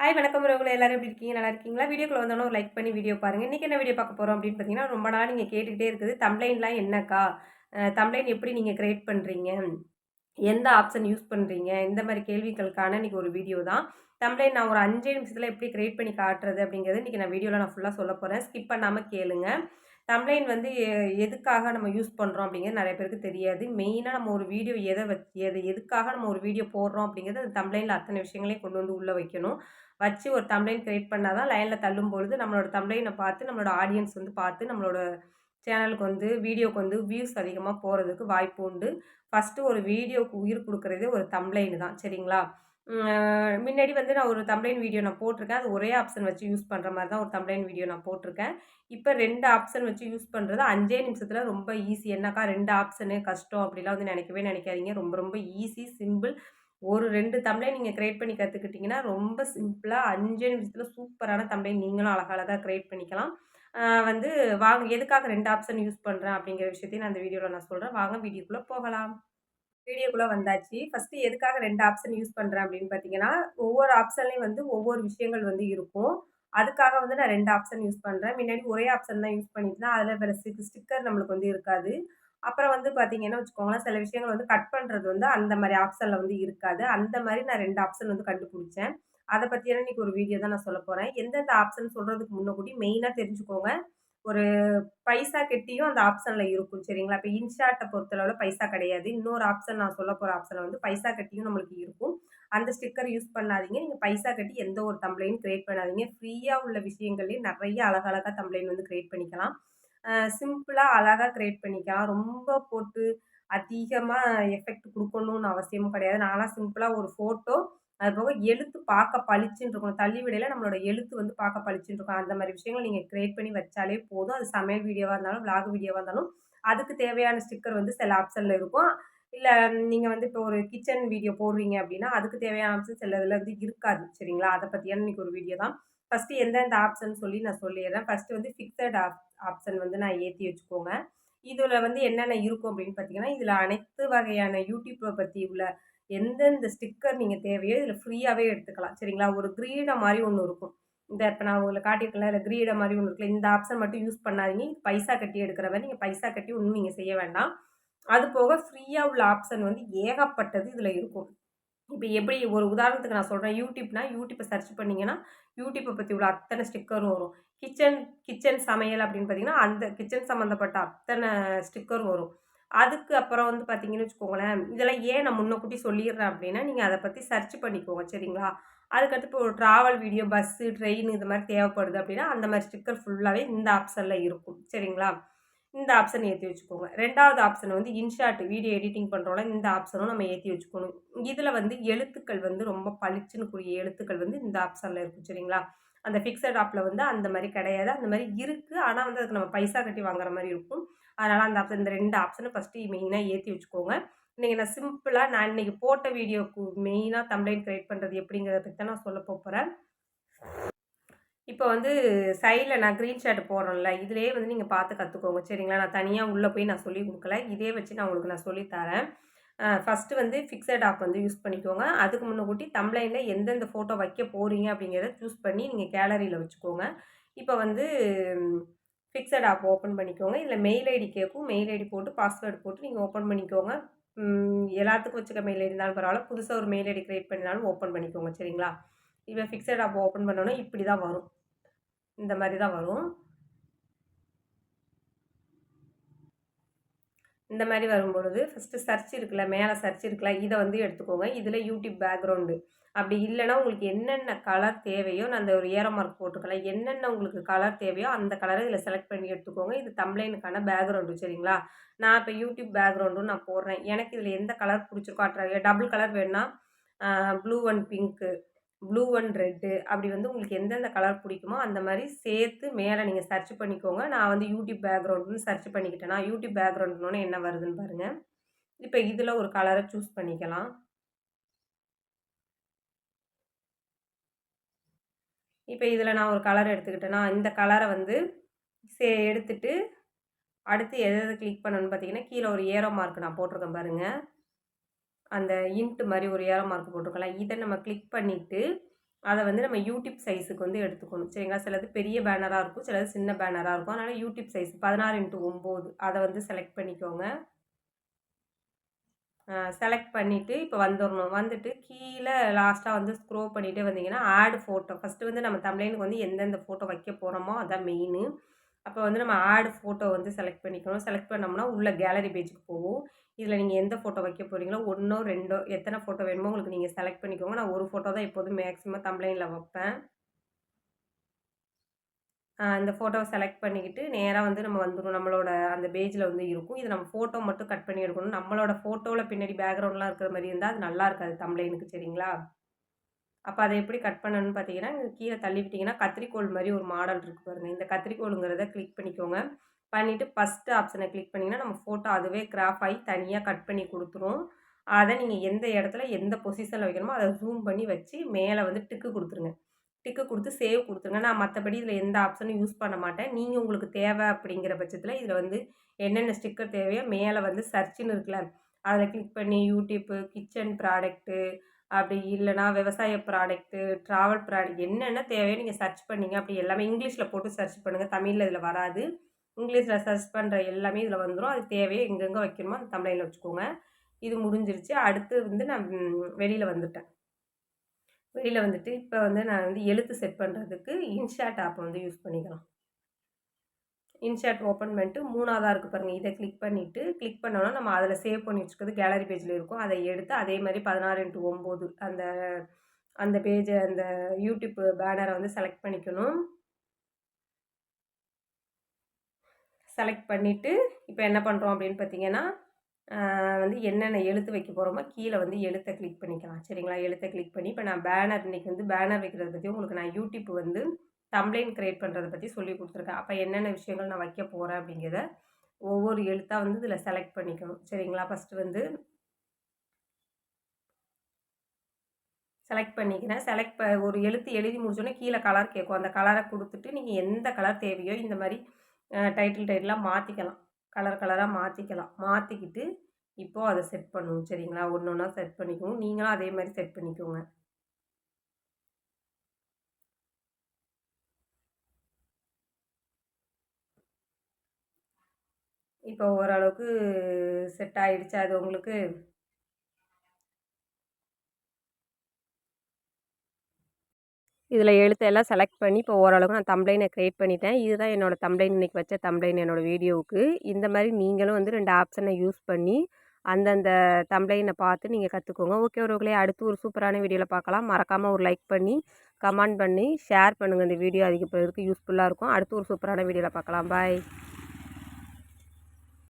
Hi வணக்கம் உறவுகளை. எல்லாரும் எப்படி இருக்கீங்க? நல்லா இருக்கீங்களா? வீடியோக்குள்ள வந்தோன்னே ஒரு லைக் பண்ணி வீடியோ பாருங்கள் இன்றைக்கி என்ன வீடியோ பார்க்க போகிறோம் அப்படின்னு பார்த்தீங்கன்னா ரொம்ப நாள் நீங்கள் கேட்டுக்கிட்டே இருக்குது. தம்ப்ளைன்லாம் என்னக்கா? தம்ப்ளைன் எப்படி நீங்கள் க்ரியேட் பண்ணுறீங்க எந்த ஆப்ஷன் யூஸ் பண்ணுறீங்க இந்த மாதிரி கேள்விகளுக்கான இன்றைக்கி ஒரு வீடியோ தான். தம்ப்ளைன் நான் ஒரு அஞ்சே நிமிஷத்தில் எப்படி க்ரியேட் பண்ணி காட்டுறது அப்படிங்கிறது இன்றைக்கி நான் வீடியோவில் நான் ஃபுல்லாக சொல்ல போகிறேன் ஸ்கிப் பண்ணாமல் கேளுங்க. தம்ப்ளைன் வந்து எ- எதுக்காக நம்ம யூஸ் பண்ணுறோம் அப்படிங்கிறது நிறைய பேருக்கு தெரியாது. மெயினாக நம்ம ஒரு வீடியோ எதை வச்சு எது எதுக்காக நம்ம ஒரு வீடியோ போடுறோம் அப்படிங்கிறது அந்த தம்ப்ளைனில் அத்தனை விஷயங்களையும் கொண்டு வந்து உள்ளே வைக்கணும். வச்சு ஒரு தம்ப்ளைன் கிரியேட் பண்ணால் தான் லைனில் தள்ளும் பொழுது நம்மளோட தம்ப்ளைனை பார்த்து நம்மளோட ஆடியன்ஸ் வந்து பார்த்து நம்மளோட சேனலுக்கு வந்து வீடியோக்கு வந்து வியூஸ் அதிகமாக போகிறதுக்கு வாய்ப்பு உண்டு. ஃபஸ்ட்டு ஒரு வீடியோக்கு உயிர் கொடுக்குறதே ஒரு தம்ப்ளைன் தான் சரிங்களா? முன்னாடி வந்து நான் ஒரு தம்ப்ளைன் வீடியோ நான் போட்டிருக்கேன். அது ஒரே ஆப்ஷன் வச்சு யூஸ் பண்ணுற மாதிரி தான் ஒரு தம்ப்ளைன் வீடியோ நான் போட்டிருக்கேன். இப்போ ரெண்டு ஆப்ஷன் வச்சு யூஸ் பண்ணுறது அஞ்சே நிமிஷத்தில் ரொம்ப ஈஸி என்னக்கா ரெண்டு ஆப்ஷனு கஷ்டம் அப்படிலாம் வந்து நினைக்கவே நினைக்காதீங்க. ரொம்ப ரொம்ப ஈஸி சிம்பிள் ஒரு ரெண்டு தம்ப்ளைன் நீங்கள் க்ரியேட் பண்ணி கற்றுக்கிட்டிங்கன்னா ரொம்ப சிம்பிளாக அஞ்சே நிமிஷத்தில் சூப்பரான தம்ப்ளைன் நீங்களும் அழகழகாக க்ரியேட் பண்ணிக்கலாம். வந்து வாங்க எதுக்காக ரெண்டு ஆப்ஷன் யூஸ் பண்ணுறேன் அப்படிங்கிற விஷயத்தையும் நான் அந்த வீடியோவில் நான் சொல்கிறேன் வாங்க வீடியோக்குள்ளே போகலாம். வீடியோக்குள்ளே வந்தாச்சு. ஃபஸ்ட்டு எதுக்காக ரெண்டு ஆப்ஷன் யூஸ் பண்ணுறேன் அப்படின்னு பார்த்தீங்கன்னா ஒவ்வொரு ஆப்ஷன்லேயும் வந்து ஒவ்வொரு விஷயங்கள் வந்து இருக்கும். அதுக்காக வந்து நான் ரெண்டு ஆப்ஷன் யூஸ் பண்ணுறேன் முன்னாடி ஒரே ஆப்ஷன் தான் யூஸ் பண்ணிட்டு தான் அதில் வேறு ஸ்டிக்கர் நம்மளுக்கு வந்து இருக்காது. அப்புறம் வந்து பார்த்தீங்கன்னா வச்சுக்கோங்களேன் சில விஷயங்கள் வந்து கட் பண்ணுறது வந்து அந்த மாதிரி ஆப்ஷனில் வந்து இருக்காது. அந்த மாதிரி நான் ரெண்டு ஆப்ஷன் வந்து கண்டுபிடிச்சேன். அதை பற்றியான இன்றைக்கி ஒரு வீடியோ தான் நான் சொல்ல போகிறேன் எந்தெந்த ஆப்ஷன் சொல்கிறதுக்கு முன்னக்கூடி மெயினாக தெரிஞ்சுக்கோங்க. ஒரு பைசா கெட்டியும் அந்த ஆப்ஷனில் இருக்கும் சரிங்களா? இப்போ இன்ஷாட்டை பொறுத்தளவில் பைசா கிடையாது. இன்னொரு ஆப்ஷன் நான் சொல்ல போகிற ஆப்ஷனில் வந்து பைசா கட்டியும் நம்மளுக்கு இருக்கும். அந்த ஸ்டிக்கர் யூஸ் பண்ணாதீங்க. நீங்கள் பைசா கட்டி எந்த ஒரு தம்ப்ளைன் க்ரியேட் பண்ணாதீங்க. ஃப்ரீயாக உள்ள விஷயங்கள்லேயும் நிறைய அழகழகாக தம்ப்ளைன் வந்து கிரியேட் பண்ணிக்கலாம். சிம்பிளாக அழகாக க்ரியேட் பண்ணிக்கலாம். ரொம்ப போட்டு அதிகமாக எஃபெக்ட் கொடுக்கணும்னு அவசியமும் கிடையாது. நானாக சிம்பிளாக ஒரு ஃபோட்டோ அது போக எழுத்து பார்க்க பளிச்சுன்னு இருக்கணும் தள்ளி விடையில் நம்மளோட எழுத்து வந்து பார்க்க பளிச்சுன்னு இருக்கும். அந்த மாதிரி விஷயங்கள் நீங்கள் க்ரியேட் பண்ணி வச்சாலே போதும். அது சமையல் வீடியோவாக இருந்தாலும் விலாக் வீடியோவாக இருந்தாலும் அதுக்கு தேவையான ஸ்டிக்கர் வந்து சில ஆப்ஷனில் இருக்கும். இல்லை நீங்கள் வந்து இப்போ ஒரு கிச்சன் வீடியோ போடுறீங்க அப்படின்னா அதுக்கு தேவையான ஆப்ஷன் சில இதில் வந்து இருக்காது. சரிங்களா? அதை பற்றியான இன்றைக்கி ஒரு வீடியோ தான். ஃபஸ்ட்டு எந்தெந்த ஆப்ஷன் சொல்லி நான் சொல்லிடுறேன். ஃபஸ்ட்டு வந்து ஃபிக்ஸட் ஆப் ஆப்ஷன் வந்து நான் ஏற்றி வச்சுக்கோங்க. இதில் வந்து என்னென்ன இருக்கும் அப்படின்னு பார்த்தீங்கன்னா இதில் அனைத்து வகையான யூடியூப்பை பற்றி உள்ள எந்தெந்த ஸ்டிக்கர் நீங்கள் தேவையோ இதில் ஃப்ரீயாகவே எடுத்துக்கலாம். சரிங்களா? ஒரு க்ரீடை மாதிரி ஒன்று இருக்கும். இந்த இப்போ நான் உங்களை காட்டியிருக்கல இல்லை க்ரீடை மாதிரி ஒன்று இருக்குல்ல இந்த ஆப்ஷன் மட்டும் யூஸ் பண்ணாதீங்க. பைசா கட்டி எடுக்கிற மாதிரி நீங்கள் பைசா கட்டி ஒன்றும் நீங்கள் செய்ய வேண்டாம். அது போக ஃப்ரீயாக உள்ள ஆப்ஷன் வந்து ஏகப்பட்டது இதில் இருக்கும். இப்போ எப்படி ஒரு உதாரணத்துக்கு நான் சொல்கிறேன் யூடியூப்னா யூடியூப்பை சர்ச் பண்ணிங்கன்னா யூடியூப்பை பற்றி உள்ள அத்தனை ஸ்டிக்கரும் வரும். கிச்சன் கிச்சன் சமையல் அப்படின்னு பார்த்தீங்கன்னா அந்த கிச்சன் சம்மந்தப்பட்ட அத்தனை ஸ்டிக்கரும் வரும். அதுக்கு அப்புறம் வந்து பார்த்தீங்கன்னு வச்சுக்கோங்களேன் இதெல்லாம் ஏன் நான் முன்னக்கூட்டி சொல்லிடுறேன் அப்படின்னா நீங்கள் அதை பற்றி சர்ச் பண்ணிக்கோங்க சரிங்களா? அதுக்கடுத்து இப்போ ஒரு ட்ராவல் வீடியோ பஸ்ஸு ட்ரெயின் இது மாதிரி தேவைப்படுது அப்படின்னா அந்த மாதிரி ஸ்டிக்கர் ஃபுல்லாகவே இந்த ஆப்ஷனில் இருக்கும் சரிங்களா? இந்த ஆப்ஷன் ஏற்றி வச்சுக்கோங்க. ரெண்டாவது ஆப்ஷன் வந்து இன்ஷாட் வீடியோ எடிட்டிங் பண்ணுறோம்ல இந்த ஆப்ஷனும் நம்ம ஏற்றி வச்சுக்கணும். இதில் வந்து எழுத்துக்கள் வந்து ரொம்ப பளிச்சுன்னு கூடிய எழுத்துக்கள் வந்து இந்த ஆப்ஷனில் இருக்கும் சரிங்களா? அந்த ஃபிக்ஸட் ஆப்பில் வந்து அந்த மாதிரி கிடையாது. அந்த மாதிரி இருக்குது ஆனால் வந்து அதுக்கு நம்ம பைசா கட்டி வாங்குற மாதிரி இருக்கும். அதனால் அந்த ஆப்ஷன் இந்த ரெண்டு ஆப்ஷனை ஃபஸ்ட்டு மெயினாக ஏற்றி வச்சுக்கோங்க. இன்றைக்கி நான் சிம்பிளாக நான் இன்றைக்கி போட்ட வீடியோக்கு மெயினாக தம்ப்ளைன் கிரியேட் பண்ணுறது எப்படிங்கிறத பற்றி தான் நான் சொல்ல போகிறேன் இப்போ வந்து சைடில் நான் க்ரீன் ஷர்ட் போடுறேன்ல இதுலேயே வந்து நீங்கள் பார்த்து கற்றுக்கோங்க சரிங்களா? நான் தனியாக உள்ளே போய் நான் சொல்லி கொடுக்கல. இதே வச்சு நான் உங்களுக்கு நான் சொல்லித்தரேன் ஃபஸ்ட்டு வந்து ஃபிக்ஸட் ஆப் வந்து யூஸ் பண்ணிக்கோங்க. அதுக்கு முன்னக்கூட்டி தம்ப்ளைனில் எந்தெந்த ஃபோட்டோ வைக்க போகிறீங்க அப்படிங்கிறத சூஸ் பண்ணி நீங்கள் கேலரியில் வச்சுக்கோங்க. இப்போ வந்து ஃபிக்ஸட் ஆப் ஓப்பன் பண்ணிக்கோங்க. இதில் மெயில் ஐடி கேட்கும் மெயில் ஐடி போட்டு பாஸ்வேர்டு போட்டு நீங்கள் ஓப்பன் பண்ணிக்கோங்க. எல்லாத்துக்கும் வச்சுக்க மெயில் ஐடி இருந்தாலும் பரவாயில்ல. புதுசாக ஒரு மெயில் ஐடி க்ரியேட் பண்ணினாலும் ஓப்பன் பண்ணிக்கோங்க. சரிங்களா? இப்போ ஃபிக்ஸட் ஆப் ஓப்பன் பண்ணோன்னா இப்படி தான் வரும். இந்த மாதிரி தான் வரும். இந்த மாதிரி வரும்பொழுது ஃபஸ்ட்டு சர்ச் இருக்குல்ல மேலே சர்ச் இருக்குல்ல இதை வந்து எடுத்துக்கோங்க. இதில் யூடியூப் பேக்ரவுண்டு அப்படி இல்லைன்னா உங்களுக்கு என்னென்ன கலர் தேவையோ நான் அந்த ஒரு ஏரோ மார்க் போட்டுக்கலாம் என்னென்ன உங்களுக்கு கலர் தேவையோ அந்த கலரை இதில் செலக்ட் பண்ணி எடுத்துக்கோங்க. இது தம்ப்ளைனுக்கான பேக்ரவுண்டு சரிங்களா? நான் இப்போ யூடியூப் பேக்ரவுண்டும் நான் போடுறேன். எனக்கு இதில் எந்த கலர் பிடிச்சிருக்கோ அட்ரா டபுள் கலர் வேணுன்னா blue and pink blue and red அப்படி வந்து உங்களுக்கு எந்தெந்த கலர் பிடிக்குமோ அந்த மாதிரி சேர்த்து மேலே நீங்கள் சர்ச் பண்ணிக்கோங்க. நான் வந்து யூடியூப் பேக்ரவுண்டுன்னு சர்ச் பண்ணிக்கிட்டேன்னா யூடியூப் பேக்ரவுண்டுன்னு என்ன வருதுன்னு பாருங்கள் இப்போ இதில் ஒரு கலரை சூஸ் பண்ணிக்கலாம். இப்போ இதில் நான் ஒரு கலர் எடுத்துக்கிட்டேன்னா இந்த கலரை வந்து சே எடுத்துட்டு அடுத்து எதை எதை கிளிக் பண்ணணும்னு பார்த்தீங்கன்னா கீழே ஒரு ஏரோ மார்க் நான் போட்டிருக்கேன் பாருங்கள் அந்த இன்ட்டு மாதிரி ஒரு ஏரோ மார்க் போட்டிருக்கலாம். இதை நம்ம கிளிக் பண்ணிவிட்டு அதை வந்து நம்ம யூடியூப் சைஸுக்கு வந்து எடுத்துக்கணும். சரிங்களா? சிலது பெரிய பேனராக இருக்கும் சிலது சின்ன பேனராக இருக்கும். அதனால் யூடியூப் சைஸ் பதினாறு இன்ட்டு ஒம்பது. அதை வந்து செலக்ட் பண்ணிக்கோங்க. செலக்ட் பண்ணிவிட்டு இப்போ வந்துடணும் வந்துட்டு கீழே லாஸ்ட்டாக வந்து ஸ்க்ரோ பண்ணிகிட்டே வந்தீங்கன்னா ஆட் ஃபோட்டோ ஃபஸ்ட்டு வந்து நம்ம தமிழ்னுக்கு வந்து எந்தெந்த ஃபோட்டோ வைக்க போகிறோமோ அதான் மெயினு அப்போ வந்து நம்ம ஆட் ஃபோட்டோ வந்து செலக்ட் பண்ணிக்கணும். செலக்ட் பண்ணோம்னா உள்ள கேலரி பேஜுக்கு போகும் இதில் நீங்கள் எந்த ஃபோட்டோ வைக்க போகிறீங்களோ ஒன்றோ ரெண்டோ எத்தனை ஃபோட்டோ வேணுமோ உங்களுக்கு நீங்கள் செலக்ட் பண்ணிக்கோங்க. நான் ஒரு ஃபோட்டோ தான் எப்போதும் மேக்ஸிமம் தம்ப்ளைனில் வைப்பேன். இந்த ஃபோட்டோவை செலக்ட் பண்ணிக்கிட்டு நேராக வந்து நம்ம வந்துடும் நம்மளோட அந்த பேஜில் வந்து இருக்கும். இது நம்ம ஃபோட்டோ மட்டும் கட் பண்ணி எடுக்கணும். நம்மளோட ஃபோட்டோவில் பின்னாடி பேக்ரவுண்ட்லாம் இருக்கிற மாதிரி இருந்தால் அது நல்லா இருக்காது தம்ப்ளைனுக்கு சரிங்களா? அப்போ அதை எப்படி கட் பண்ணணும்னு பார்த்தீங்கன்னா கீழே தள்ளி விட்டிங்கன்னா கத்திரிக்கோள் மாதிரி ஒரு மாடல் இருக்குது பாருங்கள் இந்த கத்திரிக்கோளுங்கிறத கிளிக் பண்ணிக்கோங்க. பண்ணிவிட்டு ஃபஸ்ட்டு ஆப்ஷனை கிளிக் பண்ணிங்கன்னா நம்ம ஃபோட்டோ அதுவே கிராஃப் ஆகி தனியாக கட் பண்ணி கொடுத்துரும். அதை நீங்கள் எந்த இடத்துல எந்த பொசிஷனில் வைக்கணுமோ அதை ஜூம் பண்ணி வச்சு மேலே வந்து டிக்கு கொடுத்துருங்க. டிக்கு கொடுத்து சேவ் கொடுத்துருங்க. நான் மற்றபடி இதில் எந்த ஆப்ஷனும் யூஸ் பண்ண மாட்டேன். நீங்கள் உங்களுக்கு தேவை அப்படிங்கிற பட்சத்தில் இதில் வந்து என்னென்ன ஸ்டிக்கர் தேவையோ மேலே வந்து சர்ச்சுன்னு இருக்குல்ல அதில் கிளிக் பண்ணி யூடியூப்பு கிச்சன் ப்ராடக்ட்டு அப்படி இல்லைனா விவசாய ப்ராடக்ட்டு ட்ராவல் ப்ராடக்ட் என்னென்ன தேவையோ நீங்கள் சர்ச் பண்ணிங்க அப்படி எல்லாமே இங்கிலீஷில் போட்டு சர்ச் பண்ணுங்கள் தமிழில் இதில் வராது. இங்கிலீஷில் சர்ச் பண்ணுற எல்லாமே இதில் வந்துடும் அது தேவையை எங்கெங்கே வைக்கணுமோ அந்த தமிழில் வச்சுக்கோங்க. இது முடிஞ்சிருச்சு. அடுத்து வந்து நான் வெளியில் வந்துட்டேன். வெளியில் வந்துட்டு இப்போ வந்து நான் வந்து எழுத்து செட் பண்ணுறதுக்கு இன்ஷாட் ஆப் வந்து யூஸ் பண்ணிக்கலாம். இன்ஷாட் ஓப்பன் பண்ணிட்டு மூணாவதாக இருக்குது பாருங்கள் இதை கிளிக் பண்ணிவிட்டு கிளிக் பண்ணோன்னா நம்ம அதில் சேவ் பண்ணி வச்சுக்கிறது கேலரி பேஜில் இருக்கும். அதை எடுத்து அதே மாதிரி பதினாறு இன்ட்டு ஒம்பது அந்த அந்த பேஜை அந்த யூடியூப் பேனரை வந்து செலக்ட் பண்ணிக்கணும். செலக்ட் பண்ணிவிட்டு இப்போ என்ன பண்ணுறோம் அப்படின்னு பார்த்தீங்கன்னா வந்து என்னென்ன எழுத்து வைக்க போகிறோமோ கீழே வந்து எழுத்தை கிளிக் பண்ணிக்கலாம். சரிங்களா? எழுத்தை கிளிக் பண்ணி இப்போ நான் பேனர் இன்றைக்கி வந்து பேனர் வைக்கிறத பற்றி உங்களுக்கு நான் யூடியூப் வந்து தம்ப்ளைன் க்ரியேட் பண்ணுறதை பற்றி சொல்லி கொடுத்துருக்கேன். அப்போ என்னென்ன விஷயங்கள் நான் வைக்க போகிறேன் அப்படிங்கிறத ஒவ்வொரு எழுத்தாக வந்து இதில் செலக்ட் பண்ணிக்கணும். சரிங்களா? ஃபஸ்ட்டு வந்து செலக்ட் பண்ணிக்கிறேன். செலக்ட் ப ஒரு எழுத்து எழுதி முடிச்சோன்னே கீழே கலர் கேட்கும். அந்த கலரை கொடுத்துட்டு நீங்கள் எந்த கலர் தேவையோ இந்த மாதிரி டைட்டில் டைட்டிலாக மாற்றிக்கலாம் கலர் கலராக மாற்றிக்கலாம் மாற்றிக்கிட்டு இப்போது அதை செட் பண்ணுவோம். சரிங்களா? ஒன்று ஒன்றா செட் பண்ணிக்கணும் நீங்களும் அதே மாதிரி செட் பண்ணிக்கோங்க. இப்போ ஓரளவுக்கு செட் ஆகிடுச்சு அது உங்களுக்கு? இதில் எழுத்தெல்லாம் செலக்ட் பண்ணி இப்போ ஓரளவுக்கு நான் தம்ப்ளைனை க்ரியேட் பண்ணிட்டேன். இதுதான் என்னோடய தம்ப்ளைன் இன்றைக்கி வச்ச தம்ப்ளைன் என்னோடய வீடியோவுக்கு இந்த மாதிரி நீங்களும் வந்து ரெண்டு ஆப்ஷனை யூஸ் பண்ணி அந்தந்த தம்ப்ளைனை பார்த்து நீங்கள் கற்றுக்கோங்க ஓகே ஒருவர்களே அடுத்து ஒரு சூப்பரான வீடியோவில் பார்க்கலாம். மறக்காமல் ஒரு லைக் பண்ணி கமெண்ட் பண்ணி ஷேர் பண்ணுங்கள் இந்த வீடியோ அதிக பேருக்கு யூஸ்ஃபுல்லாக இருக்கும். அடுத்து ஒரு சூப்பரான வீடியோவில் பார்க்கலாம். பாய்